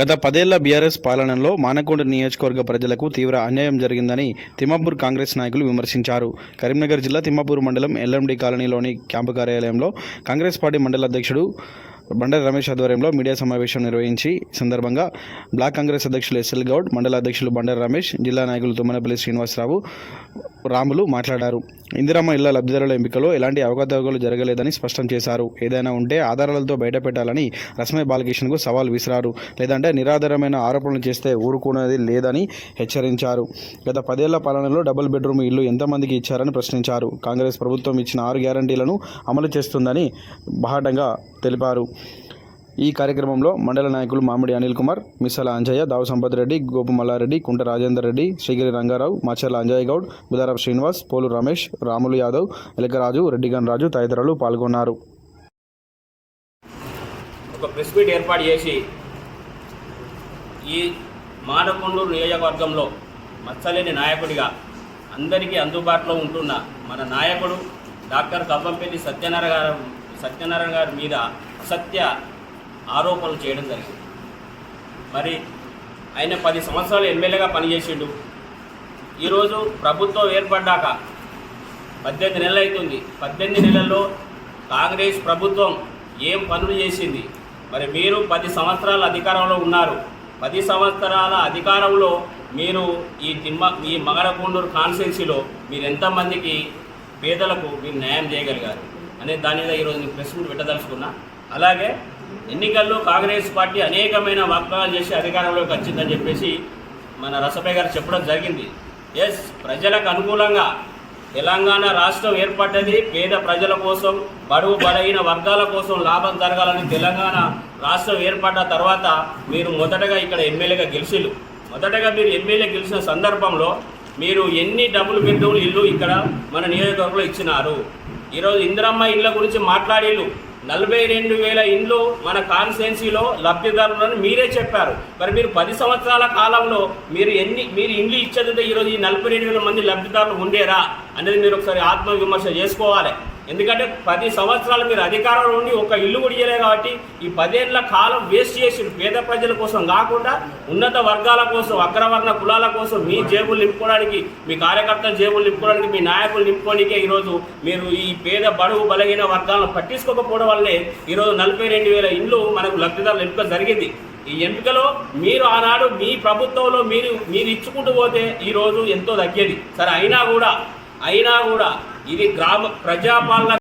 గత పదేళ్ళ బీఆర్ఎస్ పాలనలో మానకొండ నియోజకవర్గ ప్రజలకు తీవ్ర అన్యాయం జరిగిందని తిమ్మాపూర్ కాంగ్రెస్ నాయకులు విమర్శించారు. కరీంనగర్ జిల్లా తిమ్మాపూర్ మండలం ఎల్ఎండి కాలనీలోని క్యాంపు కార్యాలయంలో కాంగ్రెస్ పార్టీ మండల అధ్యక్షుడు బండారి రమేష్ ఆధ్వర్యంలో మీడియా సమావేశం నిర్వహించి సందర్భంగా బ్లాక్ కాంగ్రెస్ అధ్యక్షులు ఎస్ఎల్ గౌడ్ మండల అధ్యక్షులు బండారి రమేష్ జిల్లా నాయకులు తుమ్మనపల్లి శ్రీనివాసరావు రాములు మాట్లాడారు. ఇందిరమ్మ ఇళ్ళ లబ్ధిదారుల ఎంపికలో ఎలాంటి అవకతవకలు జరగలేదని స్పష్టం చేశారు. ఏదైనా ఉంటే ఆధారాలతో బయటపెట్టాలని రస్మై బాలకృష్ణకు సవాల్ విసిరారు. లేదంటే నిరాధారమైన ఆరోపణలు చేస్తే ఊరుకునేది లేదని హెచ్చరించారు. గత పదేళ్ళ పాలనలో డబుల్ బెడ్రూమ్ ఇల్లు ఎంతమందికి ఇచ్చారని ప్రశ్నించారు. కాంగ్రెస్ ప్రభుత్వం ఇచ్చిన ఆరు గ్యారంటీలను అమలు చేస్తుందని బాహాటంగా తెలిపారు. ఈ కార్యక్రమంలో మండల నాయకులు మామిడి అనిల్ కుమార్ మిస్సల అంజయ్య దావు సంపత్ రెడ్డి గోపు మల్లారెడ్డి కుంట రాజేందర్ రెడ్డి శ్రీగిరి రంగారావు మాచర్ల అంజయ్ గౌడ్ బుధారపు శ్రీనివాస్ పోలు రమేష్ రాములు యాదవ్ ఎలకరాజు రెడ్డిగన్ రాజు తదితరులు పాల్గొన్నారు. ఒక ప్రెస్ మీట్ ఏర్పాటు చేసి ఈ మానకొండూరు నియోజకవర్గంలో మచ్చలేని నాయకుడిగా అందరికీ అందుబాటులో ఉంటున్న మన నాయకుడు డాక్టర్ కవ్వంపల్లి సత్యనారాయణ గారు సత్యనారాయణ గారి మీద అసత్య ఆరోపణలు చేయడం జరిగింది. మరి ఆయన పది సంవత్సరాలు ఎమ్మెల్యేగా పనిచేసిండు. ఈరోజు ప్రభుత్వం ఏర్పడ్డాక పద్దెనిమిది నెలలు అవుతుంది. పద్దెనిమిది నెలల్లో కాంగ్రెస్ ప్రభుత్వం ఏం పనులు చేసింది? మరి మీరు పది సంవత్సరాల అధికారంలో ఉన్నారు. పది సంవత్సరాల అధికారంలో మీరు ఈ తిమ్మ ఈ మగరగూండూరు కాన్స్టిట్యున్సీలో మీరు ఎంతమందికి పేదలకు మీరు న్యాయం చేయగలిగారు? అనే దాని మీద ఈరోజు నేను ప్రెస్ మీట్ పెట్టదలుచుకున్నా. అలాగే ఎన్నికల్లో కాంగ్రెస్ పార్టీ అనేకమైన వాగ్దానాలు చేసి అధికారంలోకి వచ్చిందని చెప్పేసి మన రసపై గారు చెప్పడం జరిగింది. ఎస్ ప్రజలకు అనుకూలంగా తెలంగాణ రాష్ట్రం ఏర్పడ్డది. పేద ప్రజల కోసం బడుగు బలహీన వర్గాల కోసం లాభం జరగాలని తెలంగాణ రాష్ట్రం ఏర్పడ్డ తర్వాత మీరు మొదటగా ఇక్కడ ఎమ్మెల్యేగా గెలిచిలు మొదటగా మీరు ఎమ్మెల్యే గెలిచిన సందర్భంలో మీరు ఎన్ని డబుల్ బెడ్రూమ్ ఇల్లు ఇక్కడ మన నియోజకవర్గంలో ఇచ్చినారు? ఈరోజు ఇందిరమ్మ ఇళ్ళ గురించి మాట్లాడిళ్ళు నలభై రెండు వేల ఇండ్లు మన కాన్స్టిట్యున్సీలో లబ్ధిదారులను మీరే చెప్పారు. మరి మీరు పది సంవత్సరాల కాలంలో మీరు ఎన్ని మీరు ఇండ్లు ఇచ్చేదంటే ఈరోజు ఈ నలభై రెండు వేల మంది లబ్ధిదారులు ఉండేరా? అనేది మీరు ఒకసారి ఆత్మవిమర్శ చేసుకోవాలి. ఎందుకంటే పది సంవత్సరాలు మీరు అధికారంలో ఉండి ఒక ఇల్లు కూడా ఇయ్యలే కాబట్టి ఈ పదేళ్ళ కాలం వేస్ట్ చేసి పేద ప్రజల కోసం కాకుండా ఉన్నత వర్గాల కోసం అగ్రవర్ణ కులాల కోసం మీ జేబులు నింపుకోవడానికి మీ కార్యకర్తల జేబులు నింపుకోవడానికి మీ నాయకులు నింపుకోవడానికే ఈరోజు మీరు ఈ పేద బడుగు బలహీన వర్గాలను పట్టించుకోకపోవడం వల్లే ఈరోజు నలభై రెండు వేల ఇండ్లు మనకు లబ్ధిదారులు ఎంపిక జరిగింది. ఈ ఎంపికలో మీరు ఆనాడు మీ ప్రభుత్వంలో మీరు మీరు ఇచ్చుకుంటూ పోతే ఈరోజు ఎంతో తగ్గేది. సరే అయినా కూడా అయినా కూడా ఇది గ్రామ ప్రజాపాలన